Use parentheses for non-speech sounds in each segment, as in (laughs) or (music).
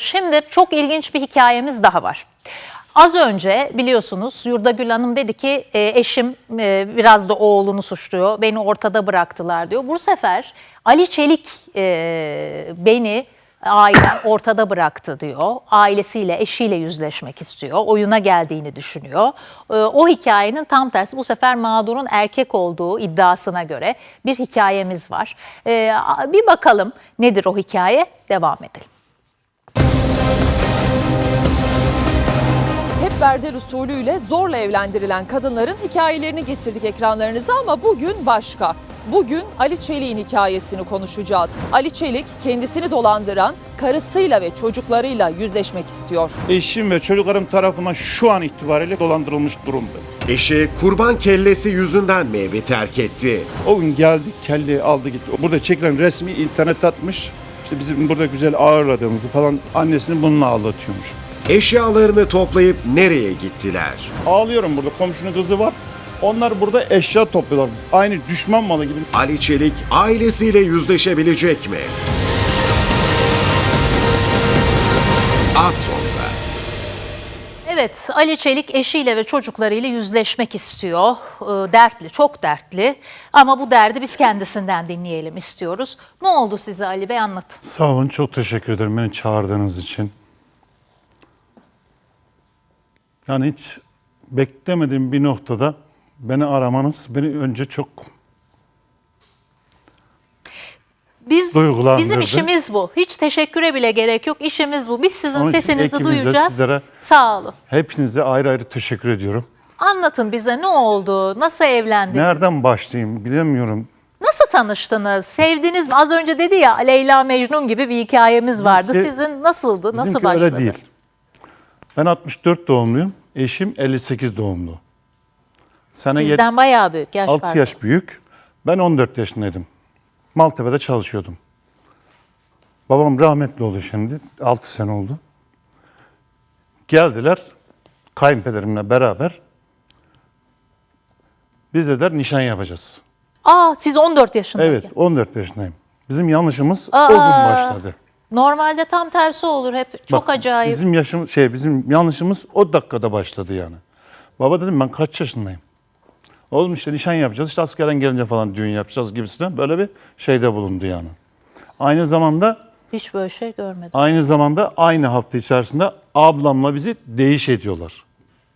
Şimdi çok ilginç bir hikayemiz daha var. Az önce biliyorsunuz Yurda Gül Hanım dedi ki e, eşim e, biraz da oğlunu suçluyor. Beni ortada bıraktılar diyor. Bu sefer Ali Çelik e, beni ailem (laughs) ortada bıraktı diyor. Ailesiyle, eşiyle yüzleşmek istiyor. Oyuna geldiğini düşünüyor. E, o hikayenin tam tersi bu sefer mağdurun erkek olduğu iddiasına göre bir hikayemiz var. E, bir bakalım nedir o hikaye? Devam edelim. Hep berder usulüyle zorla evlendirilen kadınların hikayelerini getirdik ekranlarınıza ama bugün başka. Bugün Ali Çelik'in hikayesini konuşacağız. Ali Çelik kendisini dolandıran karısıyla ve çocuklarıyla yüzleşmek istiyor. Eşim ve çocuklarım tarafından şu an itibariyle dolandırılmış durumda. Eşi kurban kellesi yüzünden mi evi terk etti? O gün geldi, kelleyi aldı gitti. Burada çekilen resmi internete atmış. İşte bizim burada güzel ağırladığımızı falan annesini bununla ağlatıyormuş. Eşyalarını toplayıp nereye gittiler? Ağlıyorum burada komşunun kızı var. Onlar burada eşya topluyorlar. Aynı düşman malı gibi. Ali Çelik ailesiyle yüzleşebilecek mi? Az sonra. Evet, Ali Çelik eşiyle ve çocuklarıyla yüzleşmek istiyor. Ee, Dertli, çok dertli. Ama bu derdi biz kendisinden dinleyelim istiyoruz. Ne oldu size Ali Bey anlatın. Sağ olun, çok teşekkür ederim beni çağırdığınız için. Yani hiç beklemediğim bir noktada beni aramanız beni önce çok Biz Duygulandırdı. bizim işimiz bu. Hiç teşekküre bile gerek yok. İşimiz bu. Biz sizin Onun için sesinizi ekibinize, duyacağız. sizlere- Sağ olun. hepinize ayrı ayrı teşekkür ediyorum. Anlatın bize ne oldu? Nasıl evlendiniz? Nereden başlayayım bilemiyorum. Nasıl tanıştınız? Sevdiniz mi? Az önce dedi ya Leyla Mecnun gibi bir hikayemiz vardı. Bizimki- Sizin nasıldı? Nasıl Bizimki başladı? öyle değil. Ben 64 doğumluyum. Eşim 58 doğumlu. Sene Sizden bayağı büyük yaş 6 farkı. yaş büyük. Ben 14 yaşındaydım. Maltepe'de çalışıyordum. Babam rahmetli oldu şimdi. 6 sene oldu. Geldiler kayınpederimle beraber. Biz dediler nişan yapacağız. Aa siz 14 yaşındayken. Evet 14 yaşındayım. Bizim yanlışımız Aa. o gün başladı. Normalde tam tersi olur hep. Çok Bak, acayip. Bizim yaşım şey bizim yanlışımız o dakikada başladı yani. Baba dedim ben kaç yaşındayım? Oğlum işte nişan yapacağız işte askerden gelince falan düğün yapacağız gibisinden böyle bir şeyde bulundu yani. Aynı zamanda Hiç böyle şey görmedim. aynı zamanda aynı hafta içerisinde ablamla bizi değiş ediyorlar.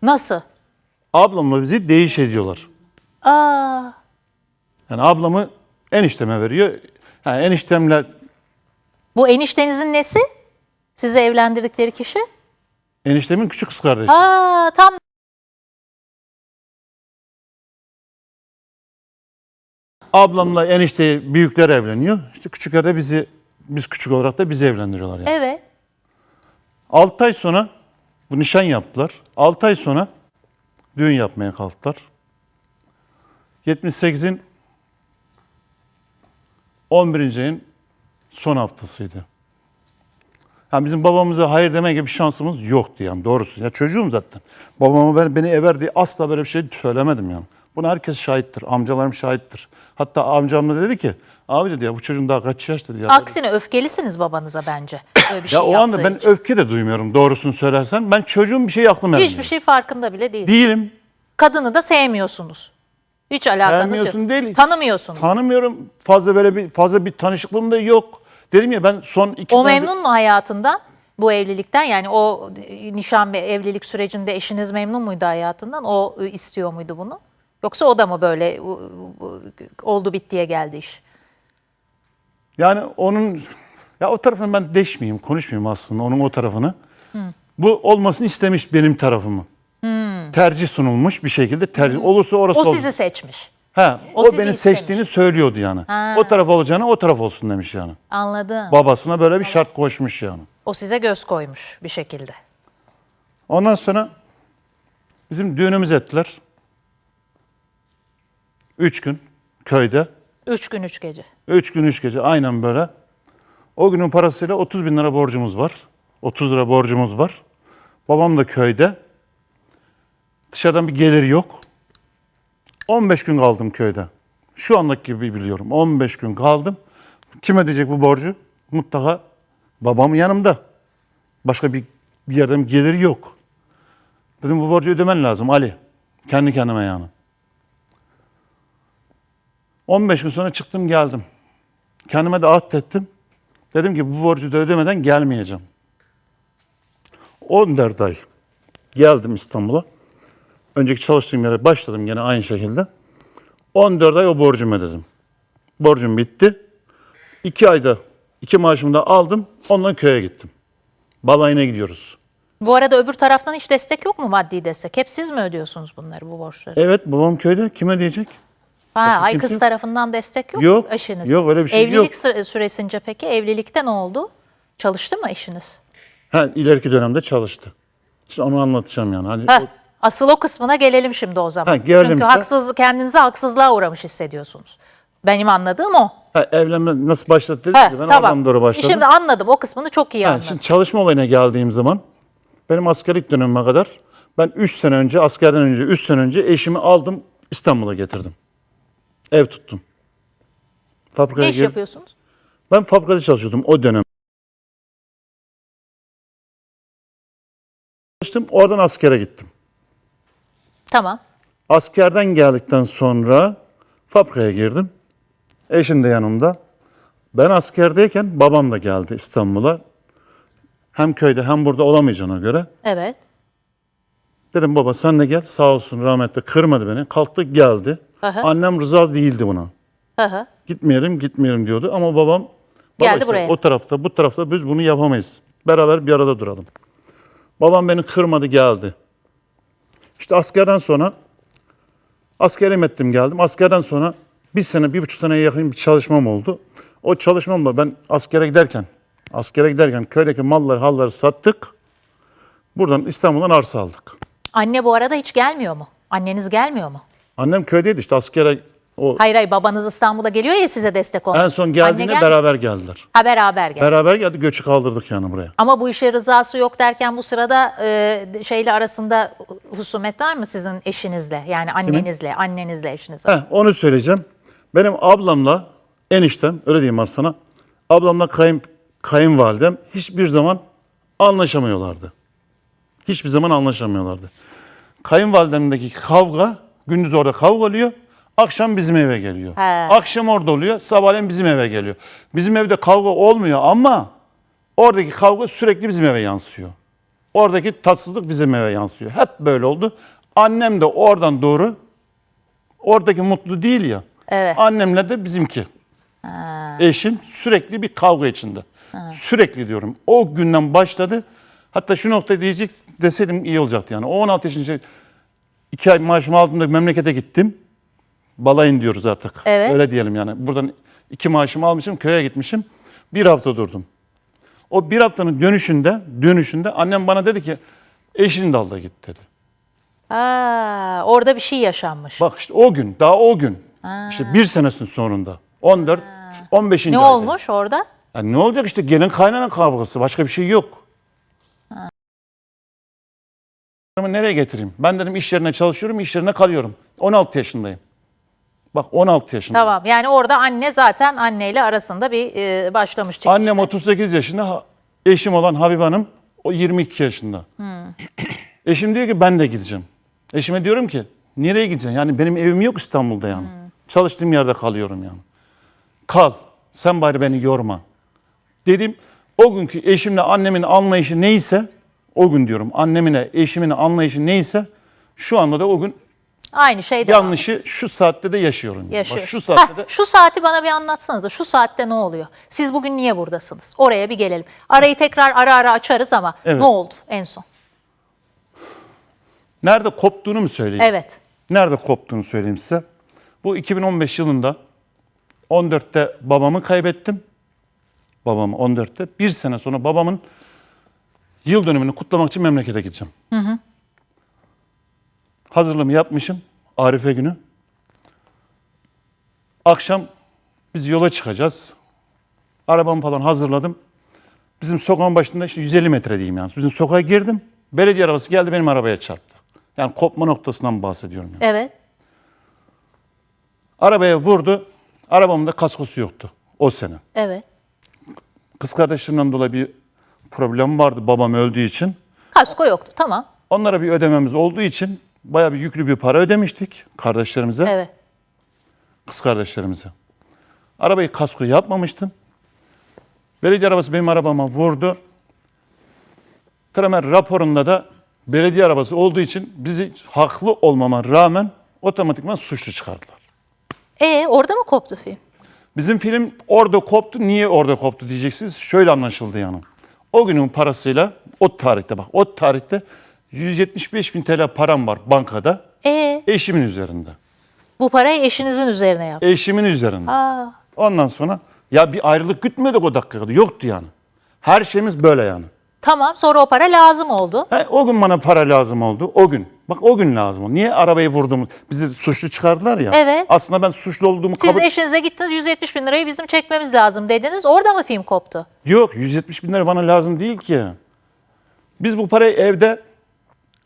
Nasıl? Ablamla bizi değiş ediyorlar. Aa Yani ablamı enişteme veriyor. Yani eniştemle bu eniştenizin nesi? Sizi evlendirdikleri kişi? eniştemin küçük kız kardeşi. Aa tam Ablamla enişte büyükler evleniyor. İşte küçükler de bizi biz küçük olarak da bizi evlendiriyorlar yani. evet. 6 ay sonra bu nişan yaptılar. 6 ay sonra düğün yapmaya kalktılar. 78'in 11. ayın son haftasıydı. Yani bizim babamıza hayır deme gibi bir şansımız yoktu yani doğrusu. Ya çocuğum zaten. Babama ben, beni ever diye asla böyle bir şey söylemedim yani. Buna herkes şahittir. Amcalarım şahittir. Hatta amcam da dedi ki abi dedi ya bu çocuğun daha kaç yaş dedi ya. Aksine öfkelisiniz babanıza bence. Böyle bir şey ya o anda ben için. öfke de duymuyorum doğrusunu söylersen. Ben çocuğun bir şey aklım ermiyor. Hiçbir şey farkında bile değil. Değilim. Kadını da sevmiyorsunuz. Hiç alakanız Sevmiyorsun yok. değil. Tanımıyorsunuz. Tanımıyorum. Fazla böyle bir fazla bir tanışıklığım da yok. Dedim ya ben son iki o memnun mu hayatından? Bu evlilikten yani o e, nişan ve evlilik sürecinde eşiniz memnun muydu hayatından? O e, istiyor muydu bunu? Yoksa o da mı böyle oldu bittiye geldi iş? Yani onun ya o tarafını ben deşmeyeyim, konuşmayayım aslında onun o tarafını. Bu olmasını istemiş benim tarafımı. Tercih sunulmuş bir şekilde tercih olursa orası O sizi seçmiş. Ha, o o, beni istemiş. seçtiğini söylüyordu yani. Ha. O taraf olacağına o taraf olsun demiş yani. Anladım. Babasına böyle bir şart koşmuş yani. O size göz koymuş bir şekilde. Ondan sonra bizim düğünümüz ettiler. Üç gün köyde. Üç gün üç gece. Üç gün üç gece aynen böyle. O günün parasıyla 30 bin lira borcumuz var. 30 lira borcumuz var. Babam da köyde. Dışarıdan bir gelir yok. 15 gün kaldım köyde. Şu andaki gibi biliyorum. 15 gün kaldım. Kim ödeyecek bu borcu? Mutlaka babam yanımda. Başka bir, bir yerden geliri yok. Dedim bu borcu ödemen lazım Ali. Kendi kendime yani. 15 gün sonra çıktım geldim. Kendime de ahdettim. Dedim ki bu borcu da ödemeden gelmeyeceğim. 14 ay geldim İstanbul'a. Önceki çalıştığım yere başladım gene aynı şekilde. 14 ay o borcumu ödedim. Borcum bitti. 2 ayda iki maaşımı da aldım. Ondan köye gittim. Balayına gidiyoruz. Bu arada öbür taraftan hiç destek yok mu maddi destek? Hep siz mi ödüyorsunuz bunları bu borçları? Evet babam köyde kime diyecek? ha, ay kimse kız yok. tarafı destek yok, Yok, mu eşiniz? yok, öyle bir şey Evlilik yok. süre- süresince peki evlilikte ne oldu? Çalıştı mı eşiniz? Ha, ileriki dönemde çalıştı. İşte onu anlatacağım yani. Hani o- asıl o kısmına gelelim şimdi o zaman. Ha, Çünkü haksız, kendinizi haksızlığa uğramış hissediyorsunuz. Benim anladığım o. ha, evlenme nasıl başladı Heh, dediniz ya, ben oradan doğru başladım. Şimdi anladım. O kısmını çok iyi Ha, anladım. şimdi çalışma olayına geldiğim zaman benim askerlik dönemime kadar ben 3 sene önce askerden önce 3 sene önce eşimi aldım İstanbul'a getirdim. Ev tuttum. Fabrikaya ne iş girdim. yapıyorsunuz? Ben fabrikada çalışıyordum o dönem. Çalıştım oradan askere gittim. Tamam. Askerden geldikten sonra fabrikaya girdim. Eşim de yanımda. Ben askerdeyken babam da geldi İstanbul'a. Hem köyde hem burada olamayacağına göre. Evet. Dedim baba sen de gel sağ olsun rahmetli kırmadı beni. Kalktı geldi. Aha. Annem rıza değildi buna. Hı. Gitmeyelim gitmeyelim diyordu ama babam baba Geldi işte buraya. o tarafta bu tarafta biz bunu yapamayız. Beraber bir arada duralım. Babam beni kırmadı geldi. İşte askerden sonra askerim ettim geldim. Askerden sonra bir sene, bir buçuk seneye yakın bir çalışmam oldu. O çalışmamla ben askere giderken, askere giderken köydeki malları, halları sattık. Buradan İstanbul'dan arsa aldık. Anne bu arada hiç gelmiyor mu? Anneniz gelmiyor mu? Annem köydeydi işte askere o Hayır hayır babanız İstanbul'a geliyor ya size destek olmak. en son Anne geldiğinde gel- beraber geldiler. Ha beraber gel. Beraber geldi göçü kaldırdık yani buraya. Ama bu işe rızası yok derken bu sırada e, şeyle arasında husumet var mı sizin eşinizle? Yani annenizle, annenizle eşinizle. Heh, onu söyleyeceğim. Benim ablamla eniştem, öyle diyeyim sana. Ablamla kayın, kayınvalidem hiçbir zaman anlaşamıyorlardı. Hiçbir zaman anlaşamıyorlardı. Kayınvalidemdeki kavga, gündüz orada kavga oluyor, akşam bizim eve geliyor. He. Akşam orada oluyor, sabahleyin bizim eve geliyor. Bizim evde kavga olmuyor ama oradaki kavga sürekli bizim eve yansıyor. Oradaki tatsızlık bizim eve yansıyor. Hep böyle oldu. Annem de oradan doğru Oradaki mutlu değil ya. Evet. Annemle de bizimki. Eşim sürekli bir kavga içinde. Sürekli diyorum. O günden başladı. Hatta şu nokta diyecek deseydim iyi olacaktı yani. O 16 yaşında şey, iki ay maaşımı aldığımda memlekete gittim. Balayın diyoruz artık. Evet. Öyle diyelim yani. Buradan iki maaşımı almışım, köye gitmişim. Bir hafta durdum. O bir haftanın dönüşünde, dönüşünde annem bana dedi ki eşini de al da git dedi. Ha, orada bir şey yaşanmış. Bak işte o gün, daha o gün. İşte bir senesin sonunda. 14, 15. ne ayda. olmuş orada? Ya ne olacak işte gelin kaynana kavgası. Başka bir şey yok. Nereye getireyim? Ben dedim iş yerine çalışıyorum, iş yerine kalıyorum. 16 yaşındayım. Bak 16 yaşındayım. Tamam yani orada anne zaten anneyle arasında bir e, başlamış. çıkmış. Annem 38 yaşında, eşim olan Habib Hanım o 22 yaşında. Eşim diyor ki ben de gideceğim. Eşime diyorum ki nereye gideceksin? Yani benim evim yok İstanbul'da yani. Çalıştığım yerde kalıyorum yani. Kal. Sen bari beni yorma. Dedim o günkü eşimle annemin anlayışı neyse o gün diyorum annemine eşimin anlayışı neyse şu anda da o gün Aynı şey devam. yanlışı şu saatte de yaşıyorum. yani. yaşıyor. Şu saatte Heh, de şu saati bana bir anlatsanıza. Şu saatte ne oluyor? Siz bugün niye buradasınız? Oraya bir gelelim. Arayı tekrar ara ara açarız ama Evet. ne oldu en son? nerede koptuğunu mu söyleyeyim? Evet. Nerede koptuğunu söyleyeyim size. Bu 2015 yılında 14'te babamı kaybettim. Babamı 14'te. Bir sene sonra babamın yıl dönümünü kutlamak için memlekete gideceğim. Hazırlığımı yapmışım. Arife günü. Akşam biz yola çıkacağız. Arabamı falan hazırladım. Bizim sokağın başında işte 150 metre diyeyim yani. Bizim sokağa girdim. Belediye arabası geldi benim arabaya çarptı. Yani kopma noktasından bahsediyorum. Yani. Evet. Arabaya vurdu. Arabamın da kaskosu yoktu o sene. Evet. Kız kardeşimden dolayı bir problemi vardı babam öldüğü için. Kasko yoktu tamam. Onlara bir ödememiz olduğu için bayağı bir yüklü bir para ödemiştik kardeşlerimize, Evet. kız kardeşlerimize. Arabayı kasko yapmamıştım. Belediye arabası benim arabama vurdu. Tramer raporunda da belediye arabası olduğu için bizi haklı olmama rağmen otomatikman suçlu çıkardılar. E orada mı koptu film? Bizim film orada koptu. Niye orada koptu diyeceksiniz. Şöyle anlaşıldı yani. O günün parasıyla o tarihte bak o tarihte 175 bin TL param var bankada. E Eşimin üzerinde. bu parayı eşinizin üzerine yap. Eşimin üzerinde. Aa, Ondan sonra ya bir ayrılık gütmüyorduk o dakikada. Yoktu yani. Her şeyimiz böyle yani. tamam sonra o para lazım oldu. He, o gün bana para lazım oldu. O gün. Bak o gün lazım oldu. Niye arabayı vurdum? Bizi suçlu çıkardılar ya. Evet. Aslında ben suçlu olduğumu Siz kabul... eşinize gittiniz 170 bin lirayı bizim çekmemiz lazım dediniz. Orada mı film koptu? Yok 170 bin lira bana lazım değil ki. Biz bu parayı evde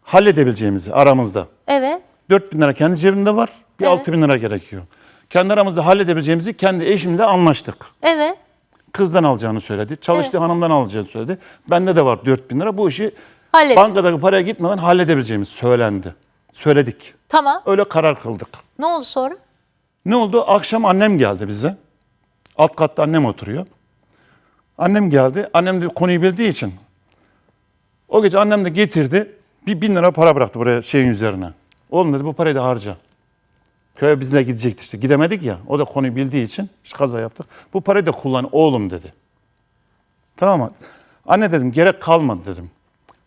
halledebileceğimizi aramızda. Evet. 4 bin lira kendi cebimde var. Bir Evet. 6 bin lira gerekiyor. Kendi aramızda halledebileceğimizi kendi eşimle anlaştık. Evet. Kızdan alacağını söyledi. Çalıştığı hanımdan alacağını söyledi. Bende de var 4 bin lira. Bu işi Halledin. bankadaki paraya gitmeden halledebileceğimiz söylendi. Söyledik. Tamam. Öyle karar kıldık. Ne oldu sonra? Ne oldu? Akşam annem geldi bize. Alt katta annem oturuyor. Annem geldi. Annem de konuyu bildiği için. O gece annem de getirdi. Bir bin lira para bıraktı buraya şeyin üzerine. Oğlum dedi bu parayı da harca. Köye bizle gidecekti işte. Gidemedik ya. O da konuyu bildiği için işte kaza yaptık. Bu parayı da kullan oğlum dedi. Tamam mı? Anne dedim gerek kalmadı dedim.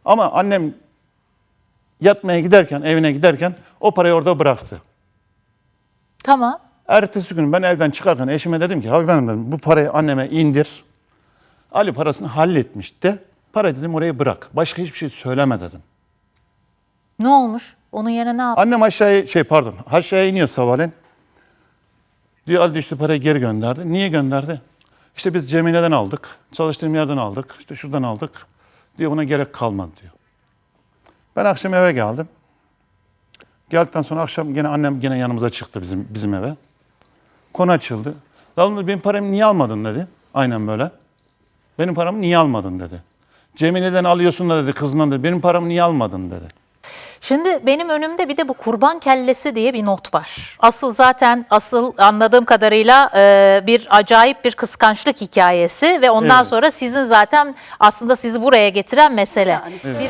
Ama annem yatmaya giderken, evine giderken o parayı orada bıraktı. Tamam. Ertesi gün ben evden çıkarken eşime dedim ki efendim dedim, bu parayı anneme indir. Ali parasını halletmiş de parayı dedim oraya bırak. Başka hiçbir şey söyleme dedim. Ne olmuş? Onun yerine ne yaptı? Annem aşağıya şey pardon aşağıya iniyor sabahleyin. Diyor Ali işte parayı geri gönderdi. Niye gönderdi? İşte biz Cemile'den aldık. Çalıştığım yerden aldık. işte şuradan aldık. Diyor buna gerek kalmadı diyor. Ben akşam eve geldim. Geldikten sonra akşam gene annem gene yanımıza çıktı bizim bizim eve. Konu açıldı. Dedi, benim paramı niye almadın dedi. Aynen böyle. Benim paramı niye almadın dedi. Cemile'den alıyorsun da dedi kızından dedi. Benim paramı niye almadın dedi. Şimdi benim önümde bir de bu kurban kellesi diye bir not var. Asıl zaten asıl anladığım kadarıyla e, bir acayip bir kıskançlık hikayesi ve ondan Evet. sonra sizin zaten aslında sizi buraya getiren mesele. Bir-